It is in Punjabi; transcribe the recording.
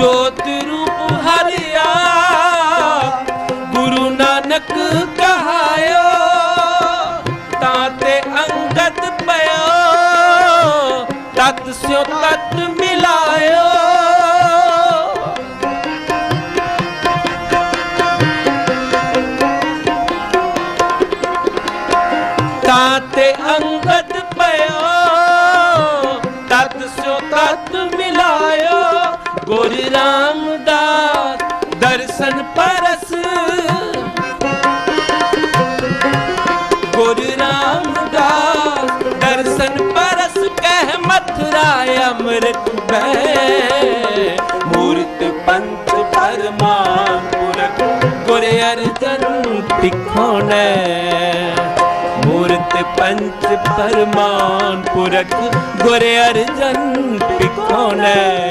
ਜੋਤ ਰੂਪ ਹਰਿਆ, ਗੁਰੂ ਨਾਨਕ ਕਹਾਇਓ, ਤਾਂ ਤੇ ਅੰਗਦ ਪਇਓ, ਤਤ ਸਿਓ ਤਤ ਮਿਲਾਇਓ। ਤਾਂ ਤੇ ਅੰਗਦ ਪਇਓ ਗੁਰ ਰਾਮਦਾਸ ਦਰਸ਼ਨ ਪਰਸ। ਗੁਰ ਰਾਮਦਾਸ ਦਰਸ਼ਨ ਪਰਸ ਕਹਿ ਮਥੁਰਾ ਅੰਮ੍ਰਿਤ ਬੈ ਮੂਰਤ ਪੰਥ ਪਰਮਾਨ ਪੁਰਖ ਗੁਰ ਅਰਜਨ ਤਿਖੋਣੈ। ਮੂਰਤ ਪੰਥ ਪਰਮਾਨ ਪੁਰਖ ਗੁਰ ਅਰਜਨ ਤਿਖੋਣੈ।